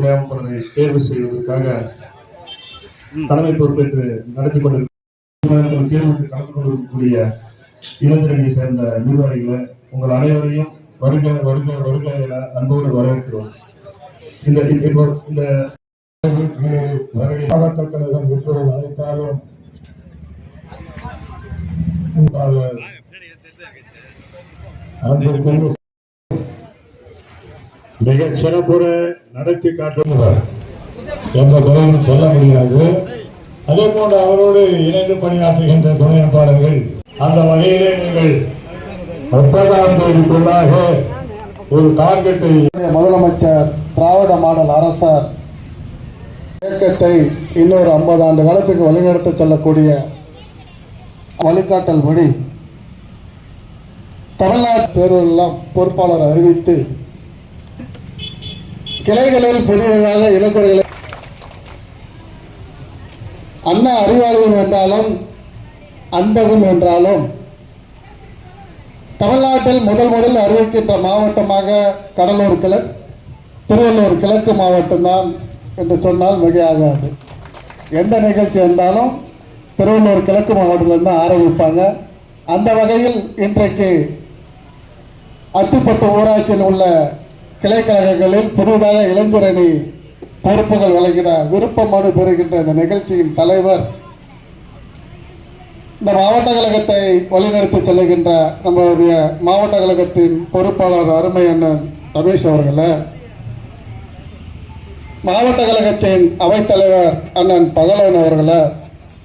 துணை தேர்வு செய்வதற்காக தலைமை பொறுப்பேற்று நடத்தி கொண்டிருக்கும் தேர்வுக்கு கலந்து கொண்டிருக்கக்கூடிய இளைஞர்களை சேர்ந்த நிர்வாகிகளை உங்கள் அனைவரையும் வருக வருக வருக என அன்போடு வரவேற்கிறோம். இந்த இந்த கழகம் எப்பொழுது அழைத்தாலும் உங்கள் மிக சிறப்புற நடத்தி காட்டுகிறார். எந்த குறையும் சொல்ல முடியாது. அதே போன்று அவரோடு இணைந்து பணியாற்றுகின்ற துணையமைப்பாளர்கள் அந்த வகையிலே நீங்கள் முப்பதாம் தேதிக்குள்ளாக ஒரு டார்கெட்டை முதலமைச்சர் திராவிட மாடல் அரசர் இயக்கத்தை இன்னொரு ஐம்பது ஆண்டு காலத்துக்கு வழிநடத்த செல்லக்கூடிய வழிகாட்டல் படி தமிழ்நாட்டு தேர்வுகளெல்லாம் பொறுப்பாளர் அறிவித்து கிளைகளில் புதியதாக இளைஞர்களை அண்ணா அறிவாளியும் என்றாலும் அன்பகம் என்றாலும் தமிழ்நாட்டில் முதல் முதல் அறிவிக்கின்ற மாவட்டமாக கடலூர் கிழக்கு திருவள்ளூர் கிழக்கு மாவட்டம்தான் என்று சொன்னால் மிகையாகாது. எந்த நிகழ்ச்சி இருந்தாலும் திருவள்ளூர் கிழக்கு மாவட்டத்திலிருந்து ஆரம்பிப்பாங்க. அந்த வகையில் இன்றைக்கு அத்திப்பட்டு ஊராட்சியில் உள்ள கிளைக்கழகங்களில் புதிதாக இளைஞரணி பொறுப்புகள் வழங்கிட விருப்ப மனு பெறுகின்ற இந்த நிகழ்ச்சியின் தலைவர் இந்த மாவட்ட கழகத்தை வழிநடத்தி செல்லுகின்ற நம்மளுடைய மாவட்ட கழகத்தின் பொறுப்பாளர் அருமை அண்ணன் ரமேஷ் அவர்களை மாவட்ட கழகத்தின் அவைத்தலைவர் அண்ணன் பகலவன் அவர்களை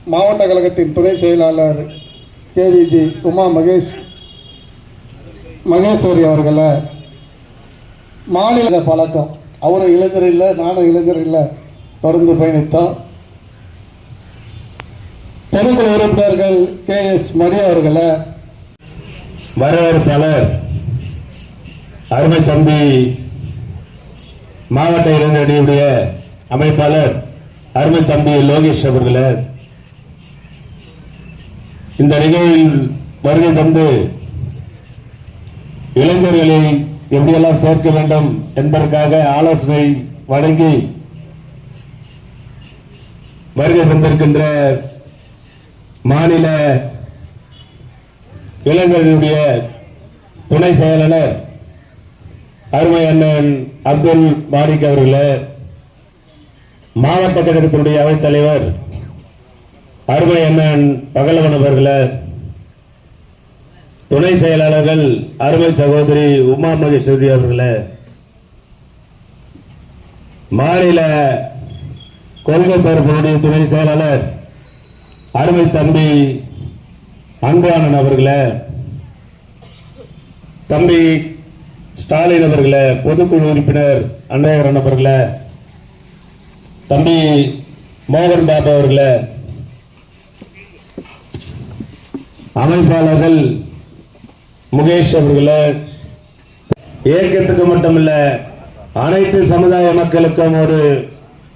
மாவட்ட கழகத்தின் துணை செயலாளர் கேவிஜி உமா மகேஷ் மகேஸ்வரி அவர்களை மாநில பழக்கம். அவரும் இளைஞர் இல்லை நானும் இளைஞர் இல்லை. தொடர்ந்து பயணித்தோம். பொதுக்குழு உறுப்பினர்கள் கே எஸ் மணி அவர்களை. வரவேற்பாளர் அருமை தம்பி மாவட்ட இளைஞரணியுடைய அமைப்பாளர் அருமை தம்பி லோகேஷ் அவர்களே. இந்த நிகழ்வில் வருகை தந்து இளைஞர்களை எப்படியெல்லாம் சேர்க்க வேண்டும் என்பதற்காக ஆலோசனை வழங்கி வருகை தந்திருக்கின்ற மாநில இளைஞர்களுடைய துணை செயலாளர் அருமை அண்ணன் அப்துல் மாரிக் அவர்களே மாவட்ட கழகத்தினுடைய அவைத்தலைவர் அருமை அண்ணன் பகலவன் அவர்களே துணை செயலாளர்கள் அருமை சகோதரி உமா மகேஸ்வரி அவர்களே மாநில கொள்கை பரப்பினுடைய துணை செயலாளர் அருமை தம்பி அன்பானன் அவர்களே தம்பி ஸ்டாலின் அவர்களே பொதுக்குழு உறுப்பினர் அண்ணாயிரன் அவர்களே தம்பி மோகன் பாபு அவர்களே அமைப்பாளர்கள் முகேஷ் அவர்களை இயக்கத்துக்கு மட்டுமல்ல அனைத்து சமுதாய மக்களுக்கும் ஒரு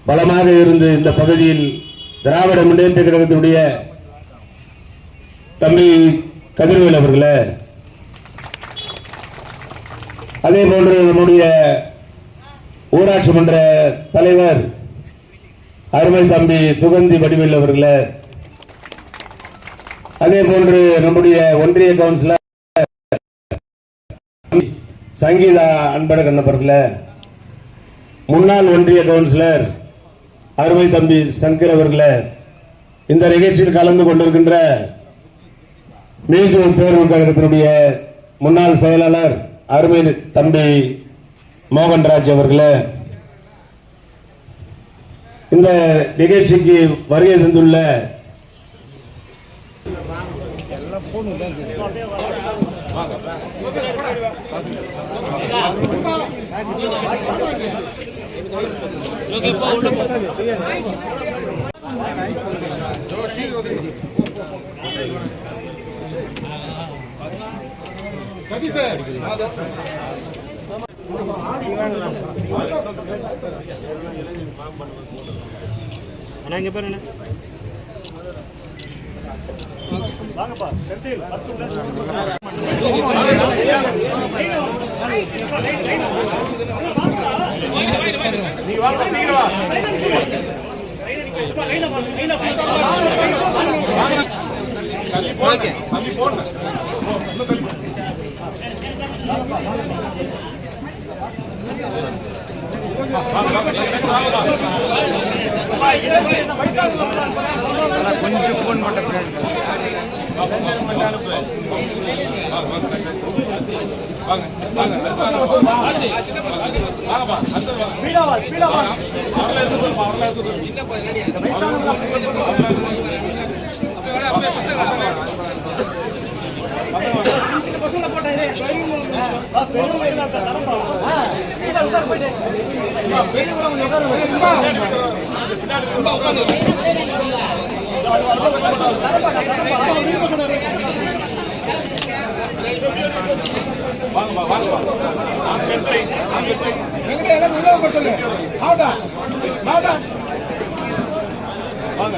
பலமாக இருந்து இந்த பகுதியில் திராவிட முன்னேற்ற கழகத்தினுடைய தம்பி கதிர்வேல் அவர்களே. அதே போன்று நம்முடைய ஊராட்சி மன்ற தலைவர் அருமை தம்பி சுகந்தி வடிவேல் அவர்களே. அதே போன்று நம்முடைய ஒன்றிய கவுன்சிலர் சங்கீதா அன்பழகன் அவர்களே முன்னாள் ஒன்றிய கவுன்சிலர் அருமை தம்பி சங்கர் அவர்களே இந்த நிகழ்ச்சியில் கலந்து கொண்டிருக்கின்ற மீண்டும் பேரூர் கழகத்தினுடைய முன்னாள் செயலாளர் அருமை தம்பி மோகன்ராஜ் அவர்களே இந்த நிகழ்ச்சிக்கு வருகை தந்துள்ள அண்ணா இங்க பாருங்க நீ வாங்க சீக்கிரமா ஓகே தம்பி போடுங்க இன்னும் தம்பி கொஞ்சம் ஃபோன் பண்ண பசங்களை போட்டாரு வாங்கம்மா வாங்கம்மா எங்கிட்ட இடம் உள்ள உங்க சொல்லு மாவட்டா மாவட்டா வாங்க.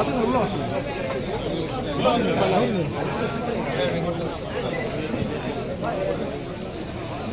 Hace nervioso. No, no, no,